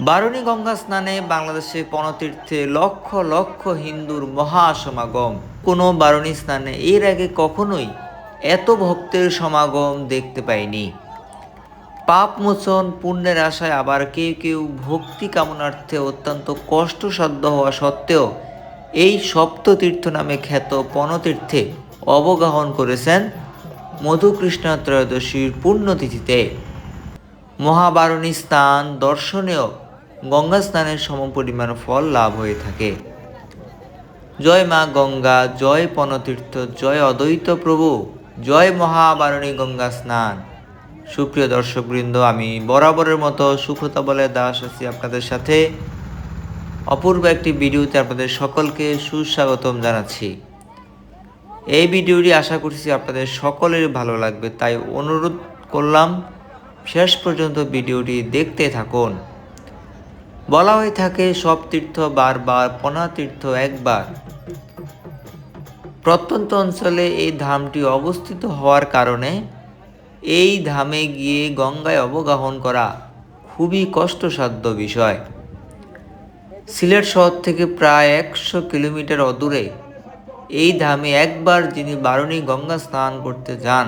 বারুণী গঙ্গা স্নানে বাংলাদেশে পণতীর্থে লক্ষ লক্ষ হিন্দুর মহাসমাগম। কোনো বারুণী স্নানে এর আগে কখনোই এত ভক্তের সমাগম দেখতে পাইনি। পাপ মোচন, পুণ্যের আশায় আবার কেউ কেউ ভক্তি কামনার্থে অত্যন্ত কষ্টসাধ্য হওয়া সত্ত্বেও এই সপ্ততীর্থ নামে খ্যাত পণতীর্থে অবগাহন করেছেন মধুকৃষ্ণ ত্রয়োদশীর পুণ্যতিথিতে। মহাবারণী স্থান দর্শনেও গঙ্গা স্নানের সমপরিমাণ ফল লাভ হয়ে থাকে। জয় মা গঙ্গা, জয় পনতীর্থ, জয় অদ্বৈত প্রভু, জয় মহাবারণী গঙ্গা স্নান। সুপ্রিয় দর্শকবৃন্দ, আমি বরাবরের মতো সুখতা বলে দাস আছি আপনাদের সাথে। অপূর্ব একটি ভিডিওতে আপনাদের সকলকে সুস্বাগতম জানাচ্ছি। এই ভিডিওটি আশা করছি আপনাদের সকলের ভালো লাগবে, তাই অনুরোধ করলাম, শেষ পর্যন্ত ভিডিওটি দেখতে থাকুন। বলা হয়ে থাকে সব তীর্থ বারবার, পনা তীর্থ একবার। প্রত্যন্ত অঞ্চলে এই ধামটি অবস্থিত হওয়ার কারণে এই ধামে গিয়ে গঙ্গায় অবগাহন করা খুবই কষ্টসাধ্য বিষয়। সিলেট শহর থেকে প্রায় একশো কিলোমিটার অদূরে এই ধামে একবার যিনি বারুণী গঙ্গা স্নান করতে যান,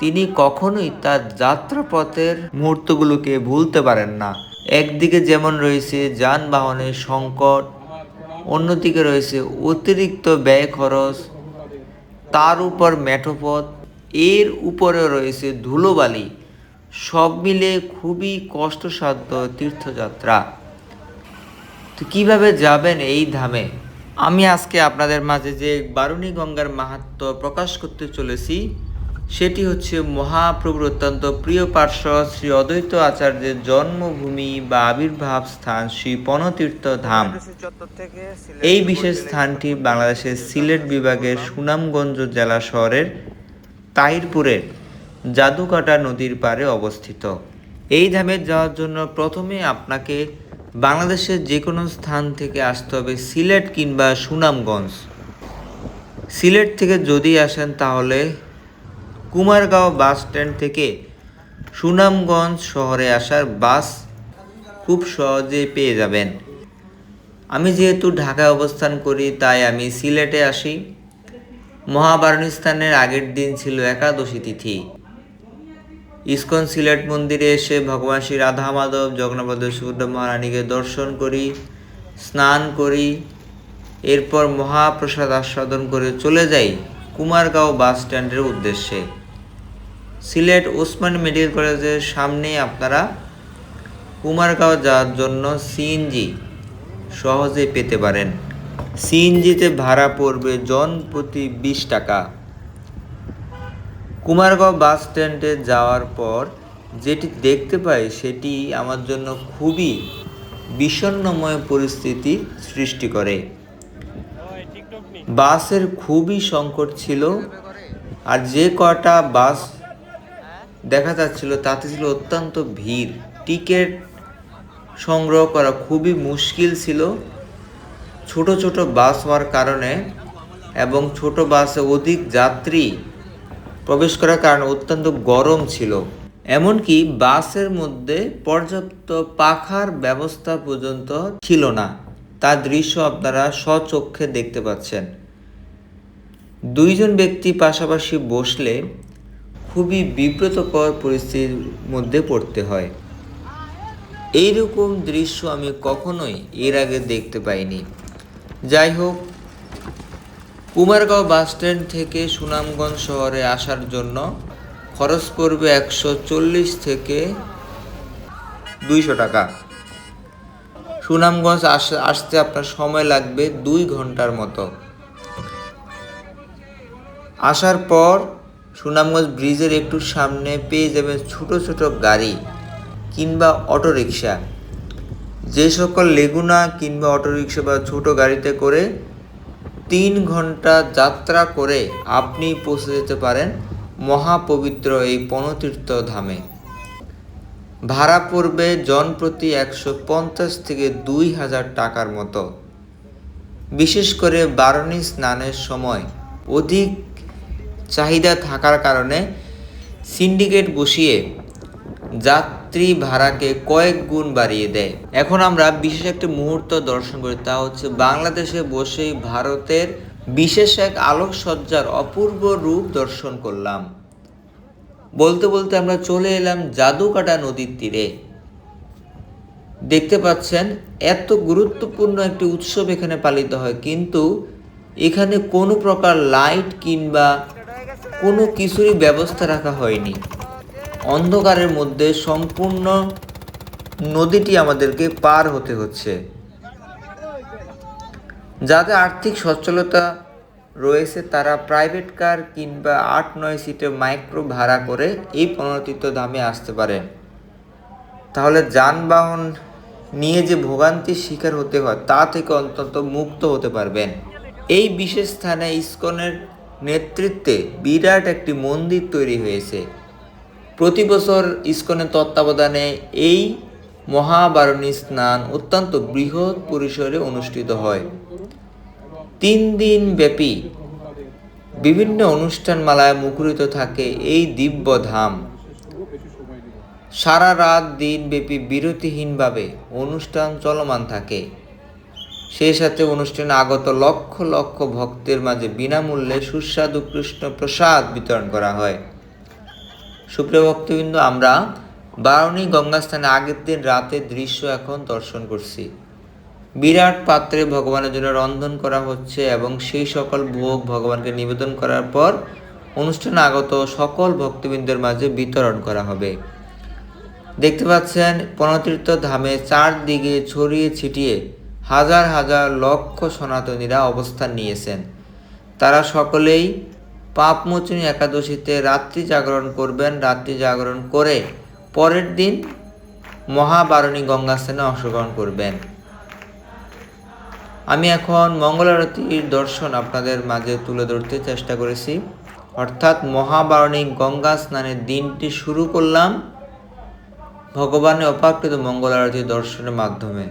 তিনি কখনোই তার যাত্রাপথের মুহূর্তগুলোকে ভুলতে পারেন না। একদিকে যেমন রয়েছে যানবাহনের সংকট, অন্যদিকে রয়েছে অতিরিক্ত ব্যয় খরচ, তার উপর মেঠোপথ, এর উপরে রয়েছে ধুলোবালি। সব মিলে খুবই কষ্টসাধ্য তীর্থযাত্রা। তো কীভাবে যাবেন এই ধামে? আমি আজকে আপনাদের মাঝে যে বারুণী গঙ্গার মাহাত্ম্য প্রকাশ করতে চলেছি সেটি হচ্ছে মহাপ্রভুর অত্যন্ত প্রিয় পার্শ্ব শ্রী অদ্বৈত আচার্যের জন্মভূমি বা আবির্ভাব স্থান শ্রী পনতীর্থ ধাম। এই বিশেষ স্থানটি বাংলাদেশের সিলেট বিভাগের সুনামগঞ্জ জেলা শহরের তাহিরপুরের জাদুকাটা নদীর পাড়ে অবস্থিত। এই ধামে যাওয়ার জন্য প্রথমে আপনাকে বাংলাদেশের যে কোনো স্থান থেকে আসতে হবে সিলেট কিংবা সুনামগঞ্জ। সিলেট থেকে যদি আসেন তাহলে কুমারগাঁও বাস স্ট্যান্ড থেকে সুনামগঞ্জ শহরে আসার বাস খুব সহজেই পেয়ে যাবেন। আমি যেহেতু ঢাকায় অবস্থান করি, তাই আমি সিলেটে আসি। মহাবারণী স্থানের আগের দিন ছিল একাদশী তিথি। ইস্কন সিলেট মন্দিরে এসে ভগবান শ্রী রাধা মাধব, জগন্নাথ সুভদ্রা মহারানীকে দর্শন করি, স্নান করি, এরপর মহাপ্রসাদ আস্বাদন করে চলে যাই কুমারগাঁও বাস স্ট্যান্ডের উদ্দেশ্যে। সিলেট ওসমান মেডিকেল কলেজের সামনে আপনারা কুমারগাঁও যাওয়ার জন্য সিএনজি সহজে পেতে পারেন। সিএনজিতে ভাড়া পড়বে জন প্রতি বিশ টাকা। কুমারগাঁও বাস স্ট্যান্ডে যাওয়ার পর যেটি দেখতে পাই সেটি আমার জন্য খুবই বিষণ্ণময় পরিস্থিতি সৃষ্টি করে। বাসের খুবই সংকট ছিল আর যে কটা বাস দেখা যাচ্ছিল তাতে ছিল অত্যন্ত ভিড়। টিকিট সংগ্রহ করা খুবই মুশকিল ছিল। ছোট ছোট বাস হওয়ার কারণে এবং ছোট বাসে অধিক যাত্রী প্রবেশ করার কারণে অত্যন্ত গরম ছিল। এমনকি বাসের মধ্যে পর্যাপ্ত পাখার ব্যবস্থা পর্যন্ত ছিল না। তার দৃশ্য আপনারা স্বচক্ষে দেখতে পাচ্ছেন। দুইজন ব্যক্তি পাশাপাশি বসলে খুবই বিব্রতকর পরিস্থিতির মধ্যে পড়তে হয়। এইরকম দৃশ্য আমি কখনোই এর আগে দেখতে পাইনি। যাই হোক, কুমারগাঁও বাস স্ট্যান্ড থেকে সুনামগঞ্জ শহরে আসার জন্য খরচ পড়বে একশো চল্লিশ থেকে দুইশো টাকা। সুনামগঞ্জ আস- আসতে আপনার সময় লাগবে দুই ঘণ্টার মতো। আসার পর সুনামগঞ্জ ব্রিজের একটু সামনে পেয়ে যাবেন ছোট ছোট গাড়ি কিংবা অটোরিকশা। যে সকল লেগুনা কিংবা অটোরিকশা বা ছোট গাড়িতে করে তিন ঘণ্টা যাত্রা করে আপনি পৌঁছে যেতে পারেন মহাপবিত্র এই পণতীর্থ ধামে। ভাড়া পড়বে জন প্রতি একশো পঞ্চাশ থেকে দুই হাজার টাকার মতো। বিশেষ করে বারণী স্নানের সময় অধিক চাহিদা থাকার কারণে সিন্ডিকেট বসিয়ে যাত্রী ভাড়াকে কয়েক গুণ বাড়িয়ে দেয়। এখন আমরা বিশেষ একটি মুহূর্ত দর্শন করি, তা হচ্ছে বাংলাদেশে বসেই ভারতের বিশেষ এক আলোকসজ্জার অপূর্ব রূপ দর্শন করলাম। বলতে বলতে আমরা চলে এলাম জাদুকাটা নদীর তীরে। দেখতে পাচ্ছেন, এত গুরুত্বপূর্ণ একটি উৎসব এখানে পালিত হয়, কিন্তু এখানে কোনো প্রকার লাইট কিংবা কোনো কিছুরই ব্যবস্থা রাখা হয়নি। অন্ধকারের মধ্যে সম্পূর্ণ নদীটি আমাদেরকে পার হতে হচ্ছে। যাদের আর্থিক সচ্ছলতা রয়েছে, তারা প্রাইভেট কার কিংবা আট নয় সিটের মাইক্রো ভাড়া করে এই পনতীর্থ ধামে আসতে পারেন। তাহলে যানবাহন নিয়ে যে ভোগান্তির শিকার হতে হয়, তা থেকে অন্তত মুক্ত হতে পারবেন। এই বিশেষ স্থানে ইসকনের নেতৃত্বে বিরাট একটি মন্দির তৈরি হয়েছে। প্রতি বছর ইসকনের তত্ত্বাবধানে এই মহাবারণী স্নান অত্যন্ত বৃহৎ পরিসরে অনুষ্ঠিত হয়। তিন দিন ব্যাপী বিভিন্ন অনুষ্ঠানমালায় মুখরিত থাকে এই দিব্য ধাম সারা রাত দিন ব্যাপী বিরতিহীনভাবে অনুষ্ঠান চলমান থাকে। সেই সাথে অনুষ্ঠানে আগত লক্ষ লক্ষ ভক্তের মাঝে বিনামূল্যে সুস্বাদু কৃষ্ণ প্রসাদ বিতরণ করা হয়। সুপ্রিয় ভক্তবৃন্দ, আমরা বারণী গঙ্গাস্থানে আগের দিন রাতের দৃশ্য এখন দর্শন করছি। বিরাট পাত্রে ভগবানের জন্য রন্ধন করা হচ্ছে এবং সেই সকল ভোগ ভগবানকে নিবেদন করার পর অনুষ্ঠানে আগত সকল ভক্তবৃন্দের মাঝে বিতরণ করা হবে। দেখতে পাচ্ছেন পনতীর্থ ধামে চারদিকে ছড়িয়ে ছিটিয়ে হাজার হাজার লক্ষ সনাতনীরা অবস্থান নিয়েছেন। তারা সকলেই পাপমোচনী একাদশীতে রাত্রি জাগরণ করবেন, রাত্রি জাগরণ করে পরের দিন মহাবারণী গঙ্গাস্থানে অংশগ্রহণ করবেন। আমি এখন মঙ্গল আরতির দর্শন আপনাদের মাঝে তুলে ধরতে চেষ্টা করেছি। অর্থাৎ মহাবারণী গঙ্গা স্নানের দিনটি শুরু করলাম ভগবানের অপাকৃত মঙ্গল আরতি দর্শনের মাধ্যমে।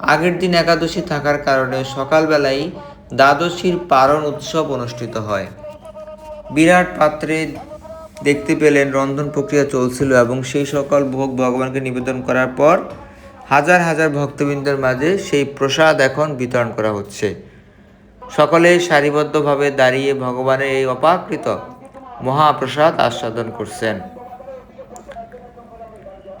আগের দিন একাদশী থাকার কারণে সকালবেলায় দ্বাদশীর পারণ উৎসব অনুষ্ঠিত হয়। বিরাট পাত্রে দেখতে পেলেন রন্ধন প্রক্রিয়া চলছিল এবং সেই সকল ভোগ ভগবানকে নিবেদন করার পর হাজার হাজার ভক্তবৃন্দের মাঝে সেই প্রসাদ এখন বিতরণ করা হচ্ছে। সকলে সারিবদ্ধভাবে দাঁড়িয়ে ভগবানের এই অপাকৃত মহাপ্রসাদ আস্বাদন করছেন।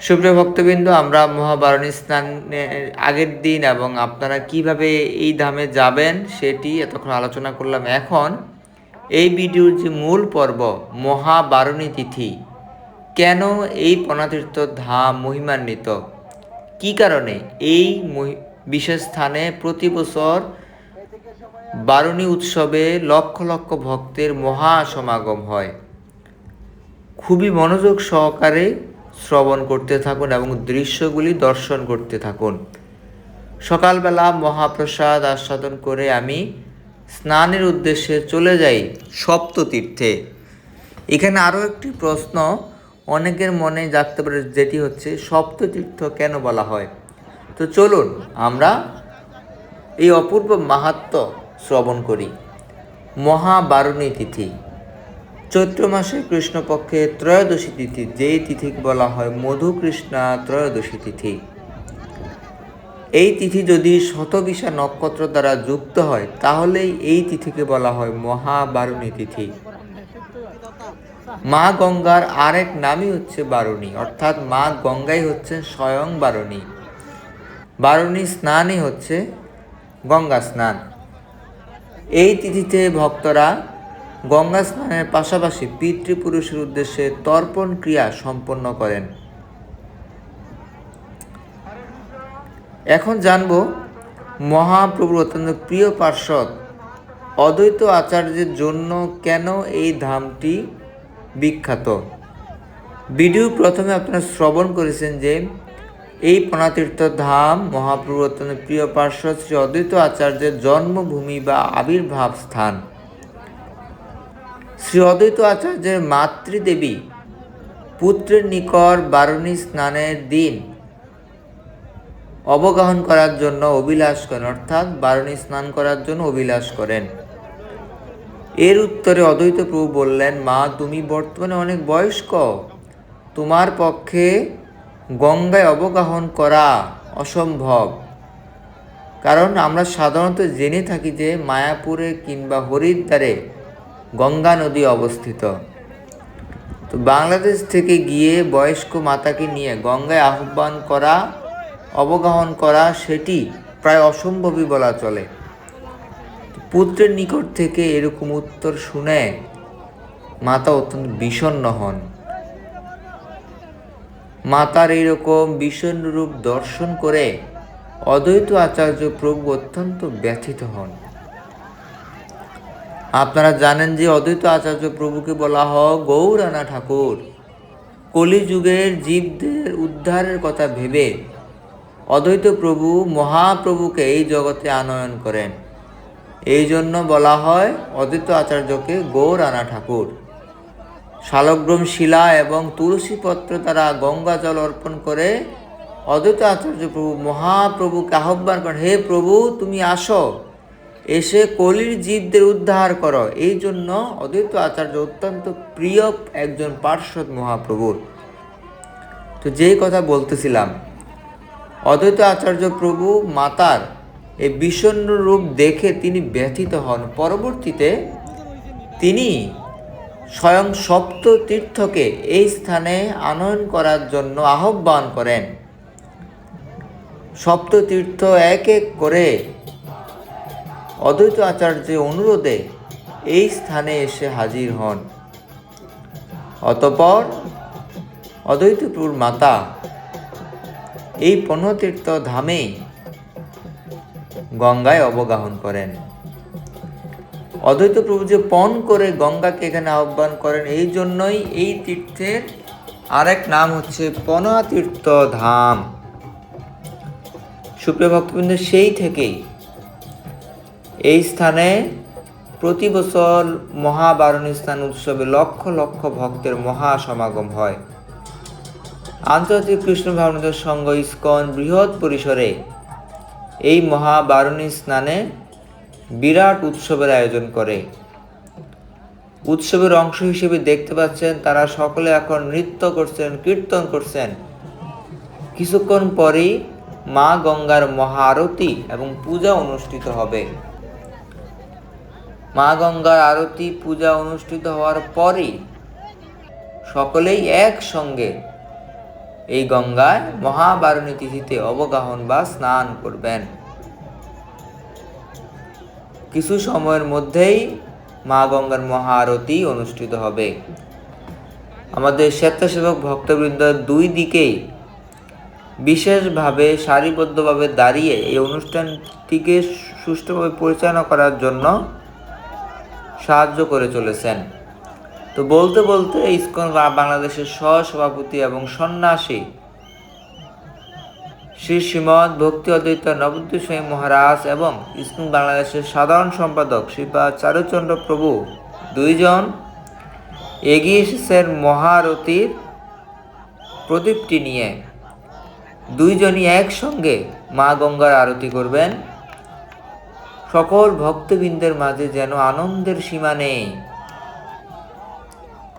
সুপ্রিয় ভক্তবৃন্দ, আমরা মহাবারণী স্নানের আগের দিন এবং আপনারা কীভাবে এই ধামে যাবেন সেটি এতক্ষণ আলোচনা করলাম। এখন এই ভিডিওর যে মূল পর্ব, মহাবারণী তিথি, কেন এই পনাতীর্থ ধাম মহিমান্বিত? কি কারণে? এই বিশেষ স্থানে প্রতি বছর বারণী উৎসবে লক্ষ লক্ষ ভক্তের মহা সমাগম হয়। খুবই মনোযোগ সহকারে শ্রবণ করতে থাকুন এবং দৃশ্যগুলি দর্শন করতে থাকুন। সকালবেলা মহাপ্রসাদ আস্বাদন করে আমি স্নানের উদ্দেশ্যে চলে যাই সপ্ততীর্থে। এখানে আরও একটি প্রশ্ন অনেকের মনে জাগতে পারে যেটি হচ্ছে, সপ্ততীর্থ কেন বলা হয়? তো চলুন, আমরা এই অপূর্ব মাহাত্ম শ্রবণ করি। মহাবারণী তিথি। চৈত্র মাসে কৃষ্ণপক্ষে ত্রয়োদশী তিথি, যেই তিথিকে বলা হয় মধুকৃষ্ণা ত্রয়োদশী তিথি। এই তিথি যদি শতবিশা নক্ষত্র দ্বারা যুক্ত হয়, তাহলেই এই তিথিকে বলা হয় মহাবারণী তিথি। মা গঙ্গার আরেক নামই হচ্ছে বারণী, অর্থাৎ মা গঙ্গাই হচ্ছে স্বয়ং বারণী। বারণী স্নানই হচ্ছে গঙ্গা স্নান। এই তিথিতে ভক্তরা গঙ্গা স্নানের পাশাপাশি পিতৃপুরুষের উদ্দেশ্যে তর্পণ ক্রিয়া সম্পন্ন করেন। এখন জানব মহাপ্রভুর অত্যন্ত প্রিয় পার্শ্বদ অদ্বৈত আচার্যের জন্য কেন এই ধামটি বিখ্যাত? ভিডিও প্রথমে আপনারা শ্রবণ করেছেন যে এই পনাতীর্থ ধাম মহাপ্রভু অত্যন্ত প্রিয় পার্শ্বদ শ্রী অদ্বৈত আচার্যের জন্মভূমি বা আবির্ভাব স্থান। শ্রী অদ্বৈত আচার্যের মাতৃদেবী, পুত্রের নিকট বারণী স্নানের দিন অবগাহন করার জন্য অভিলাষ করেন, অর্থাৎ বারণী স্নান করার জন্য অভিলাষ করেন। এর উত্তরে অদ্বৈত প্রভু বললেন, মা, তুমি বর্তমানে অনেক বয়স্ক, তোমার পক্ষে গঙ্গায় অবগাহন করা অসম্ভব। কারণ আমরা সাধারণত জেনে থাকি যে মায়াপুরে কিংবা হরিদ্বারে গঙ্গা নদী অবস্থিত। তো বাংলাদেশ থেকে গিয়ে বয়স্ক মাতাকে নিয়ে গঙ্গায় আহ্বান করা, অবগাহন করা, সেটি প্রায় অসম্ভবই বলা চলে। পুত্রের নিকট থেকে এরকম উত্তর শুনে মাতা অত্যন্ত বিষণ্ণ হন। মাতার এইরকম বিষণ্ণ রূপ দর্শন করে অদ্বৈত আচার্য প্রভু অত্যন্ত ব্যথিত হন। আপনারা জানেন যে অদ্বৈত আচার্য প্রভুকে বলা হয় গৌরানা ঠাকুর। কলিযুগের জীবদের উদ্ধারের কথা ভেবে অদ্বৈত প্রভু মহাপ্রভুকে এই জগতে আনয়ন করেন। এই জন্য বলা হয় অদ্বৈত আচার্যকে গৌরানা ঠাকুর। শালগ্রম শিলা এবং তুলসী পত্র দ্বারা গঙ্গা জল অর্পণ করে অদ্বৈত আচার্য প্রভু মহাপ্রভুকে আহ্বান করেন, হে প্রভু, তুমি আসো। এসে কলির জীবদের উদ্ধার করো। এই জন্য অদ্বৈত আচার্য অত্যন্ত প্রিয় একজন পার্শ্বদ মহাপ্রভুর। তো যেই কথা বলতেছিলাম, অদ্বৈত আচার্য প্রভু মাতার এই বিষণ্ণ রূপ দেখে তিনি ব্যথিত হন। পরবর্তীতে তিনি স্বয়ং সপ্ত তীর্থকে এই স্থানে আনয়ন করার জন্য আহ্বান করেন। সপ্ত তীর্থ এক এক করে অদ্বৈত আচার্যের অনুরোধে এই স্থানে এসে হাজির হন। অতপর অদ্বৈতপুর মাতা এই পণ্যতীর্থ ধামে গঙ্গায় অবগাহন করেন। অদ্বৈত প্রভু যে পণ করে গঙ্গাকে এখানে আহ্বান করেন, এই জন্যই এই তীর্থের আরেক নাম হচ্ছে পনা তীর্থ ধাম। সুপ্রিয় ভক্তবৃন্দ, সেই থেকেই এই স্থানে প্রতি বছর মহাবারণী স্থান উৎসবে লক্ষ লক্ষ ভক্তের মহা সমাগম হয়। আন্তর্জাতিক কৃষ্ণ ভাবনাদের সংঘ ইস্কন বৃহৎ পরিসরে এই মহাবারণী স্নানে বিরাট উৎসবের আয়োজন করে। উৎসবের অংশ হিসেবে দেখতে পাচ্ছেন তারা সকলে এখন নৃত্য করছেন, কীর্তন করছেন। কিছুক্ষণ পরেই মা গঙ্গার মহা আরতি এবং পূজা অনুষ্ঠিত হবে। মা গঙ্গার আরতি, পূজা অনুষ্ঠিত হওয়ার পরই সকলেই একসঙ্গে এই গঙ্গায় মহাবারণী তিথিতে অবগাহন বা স্নান করবেন। কিছু সময়ের মধ্যেই মা গঙ্গার মহা আরতি অনুষ্ঠিত হবে। আমাদের স্বেচ্ছাসেবক ভক্তবৃন্দ দুই দিকেই বিশেষভাবে সারিবদ্ধভাবে দাঁড়িয়ে এই অনুষ্ঠানটিকে সুষ্ঠুভাবে পরিচালনা করার জন্য সাহায্য করে চলেছেন। তো বলতে বলতে ইসকন বাংলাদেশের সহসভাপতি এবং সন্ন্যাসী শ্রী শ্রীমদ ভক্তি অদ্বৈত নবদ্বীপ স্বামী মহারাজ এবং ইসকন বাংলাদেশের সাধারণ সম্পাদক শ্রীপা চারুচন্দ্র প্রভু দুইজন এগিয়ে এসেছেন মহারতির প্রদীপটি নিয়ে। দুইজনই একসঙ্গে মা গঙ্গার আরতি করবেন। সকল ভক্তবৃন্দের মাঝে যেন আনন্দের সীমা নেই।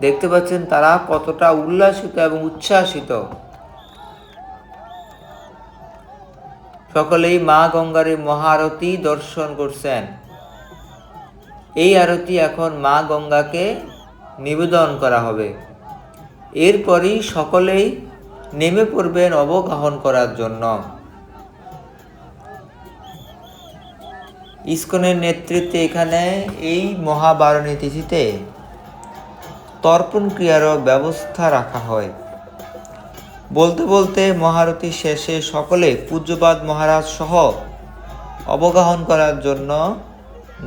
দেখতে পাচ্ছেন তারা কতটা উল্লাসিত এবং উচ্ছ্বাসিত। সকলেই মা গঙ্গার মহারতি দর্শন করছেন। এই আরতি এখন মা গঙ্গাকে নিবেদন করা হবে। এরপরই সকলেই নেমে পড়বেন অবগাহন করার জন্য। ইস্কনের নেতৃত্বে এখানে এই মহাবারণী তিথিতে তর্পণ ক্রিয়ারও ব্যবস্থা রাখা হয়। বলতে বলতে মহারতি শেষে সকলে পূজ্যপাদ মহারাজ সহ অবগাহন করার জন্য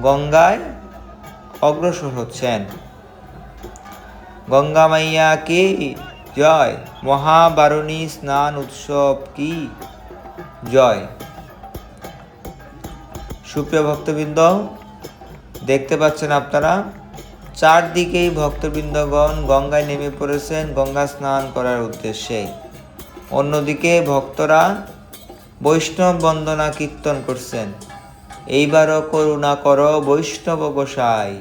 গঙ্গায় অগ্রসর হচ্ছেন। গঙ্গা মাইয়া কি? জয়। মহাবারণী স্নান উৎসব কি? জয়। সুপ্রিয় ভক্তবৃন্দ, দেখতে পাচ্ছেন আপনারা, চারদিকেই ভক্তবৃন্দগণ গঙ্গায় নেমে পড়েছেন, গঙ্গা স্নান করার উদ্দেশ্যে। অন্যদিকে ভক্তরা বৈষ্ণব বন্দনা কীর্তন করছেন। এইবারও করুণা কর বৈষ্ণব গোসাই।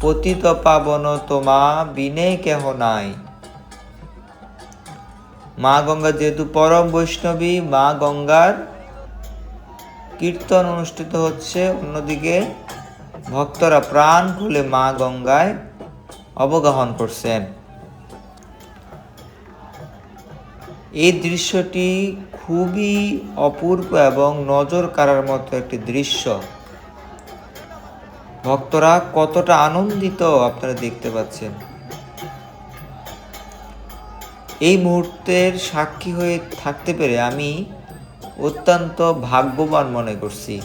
পতিত পাবন তোমা বিনে কেহ নাই। মা গঙ্গা যেহেতু পরম বৈষ্ণবী, মা গঙ্গার কীর্তন অনুষ্ঠিত হচ্ছে। অন্যদিকে ভক্তরা প্রাণ খুলে মা গঙ্গায় অবগাহন করছেন। এই দৃশ্যটি খুবই অপূর্ব এবং নজর কাড়ার মতো একটি দৃশ্য। ভক্তরা কতটা আনন্দিত আপনারা দেখতে পাচ্ছেন। এই মুহূর্তের সাক্ষী হয়ে থাকতে পেরে আমি অত্যন্ত ভাগ্যবান মনে করছি।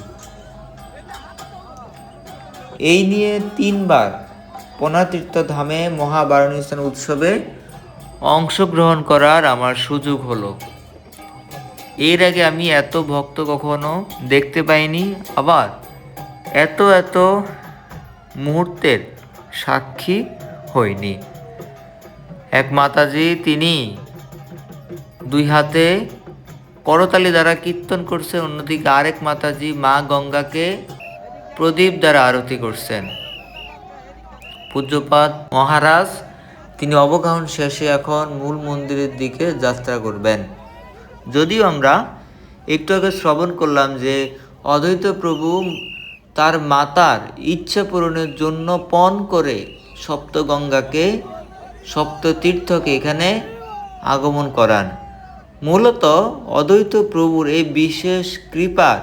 এই নিয়ে তিনবার পনাতীর্থ ধামে মহাবারণী স্থান উৎসবে অংশগ্রহণ করার আমার সুযোগ হলো। এর আগে আমি এত ভক্ত কখনো দেখতে পাইনি, আবার এত এত মুহূর্তের সাক্ষী হইনি। এক মাতাজি, তিনি দুই হাতে করতালি দ্বারা কীর্তন করছে, অন্যদিকে আরেক মাতাজি মা গঙ্গাকে প্রদীপ দ্বারা আরতি করছেন। পূজ্যপাত মহারাজ, তিনি অবগাহন শেষে এখন মূল মন্দিরের দিকে যাত্রা করবেন। যদিও আমরা একটু আগে শ্রবণ করলাম যে, অদ্বৈত প্রভু তার মাতার ইচ্ছা পূরণের জন্য পণ করে সপ্তগঙ্গাকে, সপ্ততীর্থকে এখানে আগমন করান। মূলত অদ্বৈত প্রভুর এই বিশেষ কৃপার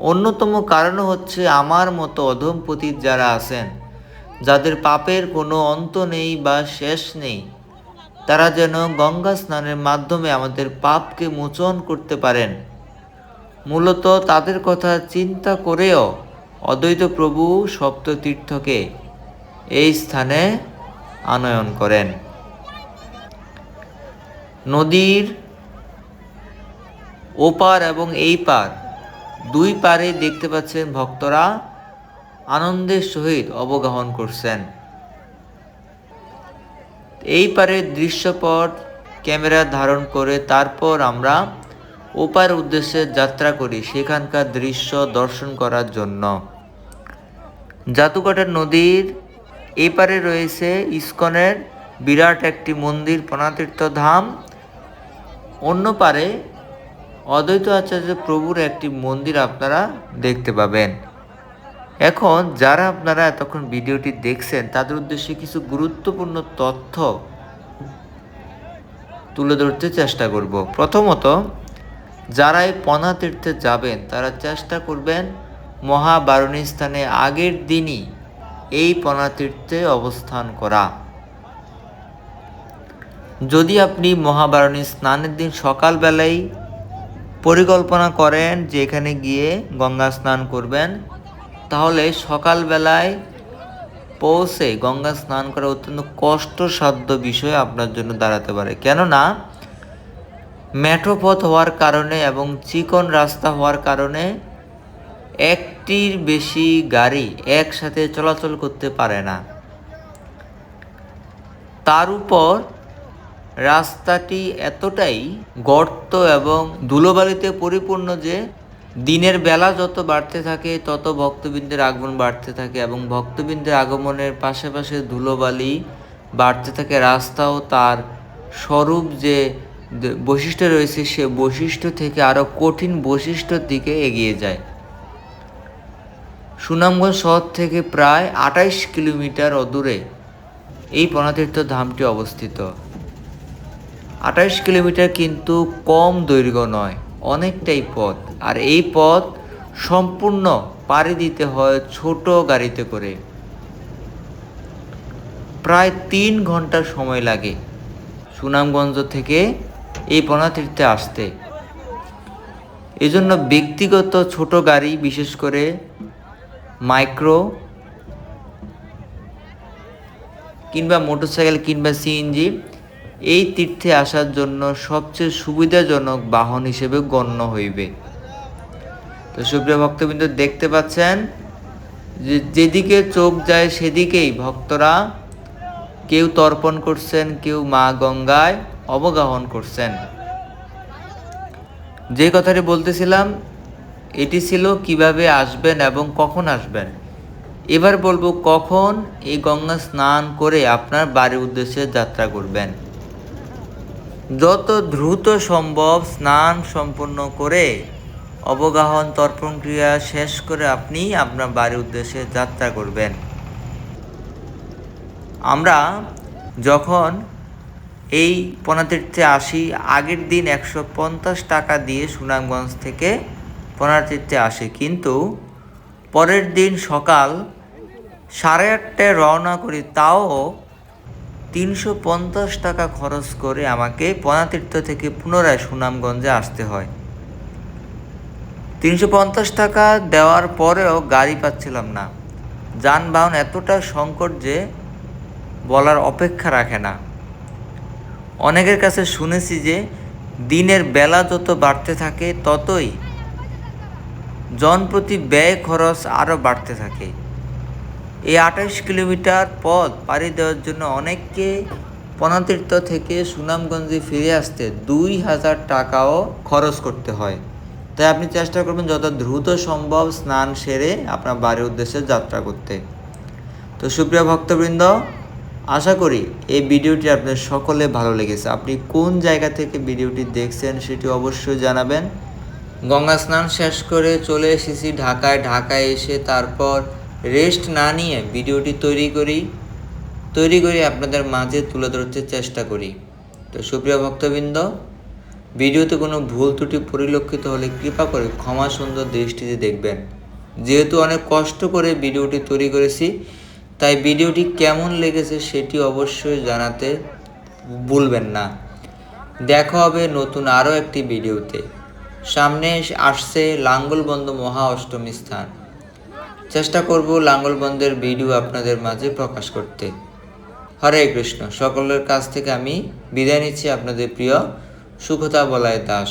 অন্যতম কারণ হচ্ছে আমার মতো অধমপতি যারা আছেন, যাদের পাপের কোনো অন্ত নেই বা শেষ নেই। তারা যেন গঙ্গা স্নানের মাধ্যমে আমাদের পাপকে মোচন করতে পারেন। মূলত তাদের কথা চিন্তা করেও অদ্বৈত প্রভু সপ্ততীর্থকে এই স্থানে আনয়ন করেন। নদীর ওপার এবং এই পার। দুই পারে দেখতে পাচ্ছেন ভক্তরা আনন্দের সহিত অবগাহন করছেন। এই পারের দৃশ্যপট ক্যামেরা ধারণ করে তারপর আমরা ওপার উদ্দেশ্যে যাত্রা করি সেখানকার দৃশ্য দর্শন করার জন্য। জাতুকাটার নদীর এই পারে রয়েছে ইস্কনের বিরাট একটি মন্দির পনাতীর্থ ধাম। অন্য পারে অদ্বৈত আচার্য প্রভুর একটি মন্দির আপনারা দেখতে পাবেন। এখন যারা আপনারা এতক্ষণ ভিডিওটি দেখছেন, তাদের উদ্দেশ্যে কিছু গুরুত্বপূর্ণ তথ্য তুলে ধরতে চেষ্টা করব। প্রথমত, যারা এই পনা তীর্থে যাবেন, তারা চেষ্টা করবেন মহাবারণী স্থানে আগের দিনই এই পনা তীর্থে অবস্থান করা। যদি আপনি মহাবারণী স্নানের দিন সকালবেলায় পরিকল্পনা করেন যে এখানে গিয়ে গঙ্গা স্নান করবেন। তাহলে সকালবেলায় পৌঁছে গঙ্গা স্নান করা অত্যন্ত কষ্টসাধ্য বিষয় আপনার জন্য দাঁড়াতে পারে। কেননা মেঠো হওয়ার কারণে এবং চিকন রাস্তা হওয়ার কারণে একটির বেশি গাড়ি একসাথে চলাচল করতে পারে না। তার উপর রাস্তাটি এতটাই গর্ত এবং ধুলোবালিতে পরিপূর্ণ যে দিনের বেলা যত বাড়তে থাকে, তত ভক্তবৃন্দের আগমন বাড়তে থাকে এবং ভক্তবৃন্দের আগমনের পাশাপাশি ধুলোবালি বাড়তে থাকে। রাস্তাও তার স্বরূপ যে বৈশিষ্ট্য রয়েছে, সে বৈশিষ্ট্য থেকে আরও কঠিন বৈশিষ্ট্যর দিকে এগিয়ে যায়। সুনামগঞ্জ শহর থেকে প্রায় আঠাইশ কিলোমিটার অদূরে এই পণাতীর্থ ধামটি অবস্থিত। আঠাইশ কিলোমিটার কিন্তু কম দৈর্ঘ্য নয়, অনেকটাই পথ। আর এই পথ সম্পূর্ণ পাড়ি দিতে হয় ছোট গাড়িতে করে। প্রায় তিন ঘণ্টা সময় লাগে সুনামগঞ্জ থেকে এই পনাতীর্থে আসতে। এজন্য ব্যক্তিগত ছোট গাড়ি, বিশেষ করে মাইক্রো কিংবা মোটরসাইকেল কিংবা সিএনজি এই তীর্থে আসার জন্য সবচেয়ে সুবিধাজনক বাহন হিসেবে গণ্য হইবে। তো সুপ্রিয় ভক্তবৃন্দ, দেখতে পাচ্ছেন যে যেদিকে চোখ যায় সেদিকেই ভক্তরা কেউ তর্পণ করছেন, কেউ মা গঙ্গায় অবগাহন করছেন। যে কথাটি বলতেছিলাম, এটি ছিল কীভাবে আসবেন এবং কখন আসবেন। এবার বলব কখন এই গঙ্গা স্নান করে আপনার বাড়ির উদ্দেশ্যে যাত্রা করবেন। যত দ্রুত সম্ভব স্নান সম্পন্ন করে অবগাহন তর্পণ ক্রিয়া শেষ করে আপনি আপনার বাড়ির উদ্দেশ্যে যাত্রা করবেন। আমরা যখন এই পনাতীর্থে আসি, আগের দিন একশো পঞ্চাশ টাকা দিয়ে সুনামগঞ্জ থেকে পনাতীর্থে আসি। কিন্তু পরের দিন সকাল সাড়ে আটটায় রওনা করি, তাও তিনশো পঞ্চাশ টাকা খরচ করে আমাকে পনাতীর্থ থেকে পুনরায় সুনামগঞ্জে আসতে হয়। তিনশো পঞ্চাশ টাকা দেওয়ার পরেও গাড়ি পাচ্ছিলাম না। যানবাহন এতটা সংকট যে বলার অপেক্ষা রাখে না। অনেকের কাছে শুনেছি যে দিনের বেলা যত বাড়তে থাকে ততই জনপ্রতি ব্যয় খরচ আরও বাড়তে থাকে। এই আঠাশ কিলোমিটার পথ পাড়ি দেওয়ার জন্য অনেককে পনাতীর্থ থেকে সুনামগঞ্জে ফিরে আসতে দুই হাজার টাকাও খরচ করতে হয়। তাই আপনি চেষ্টা করবেন যত দ্রুত সম্ভব স্নান সেরে আপনার বাড়ির উদ্দেশ্যে যাত্রা করতে। তো সুপ্রিয় ভক্তবৃন্দ, আশা করি এই ভিডিওটি আপনার সকলে ভালো লেগেছে। আপনি কোন জায়গা থেকে ভিডিওটি দেখছেন সেটি অবশ্যই জানাবেন। গঙ্গা স্নান শেষ করে চলে এসেছি ঢাকায়। ঢাকায় এসে তারপর রেস্ট না নিয়ে ভিডিওটি তৈরি করি, তৈরি করে আপনাদের মাঝে তুলে ধরতে চেষ্টা করি। তো সুপ্রিয় ভক্তবৃন্দ, ভিডিওতে কোনো ভুল ত্রুটি পরিলক্ষিত হলে কৃপা করে ক্ষমা সুন্দর দৃষ্টিতে দেখবেন। যেহেতু অনেক কষ্ট করে ভিডিওটি তৈরি করেছি, তাই ভিডিওটি কেমন লেগেছে সেটি অবশ্যই জানাতে ভুলবেন না। দেখা হবে নতুন আরও একটি ভিডিওতে। সামনে আসছে লাঙ্গলবন্ধ মহা অষ্টমী স্থান। চেষ্টা করব লাঙ্গলবন্ধের ভিডিও আপনাদের মাঝে প্রকাশ করতে। হরে কৃষ্ণ, সকলের কাছ থেকে আমি বিদায় নিচ্ছি আপনাদের প্রিয় সুখতা বলায় দাস।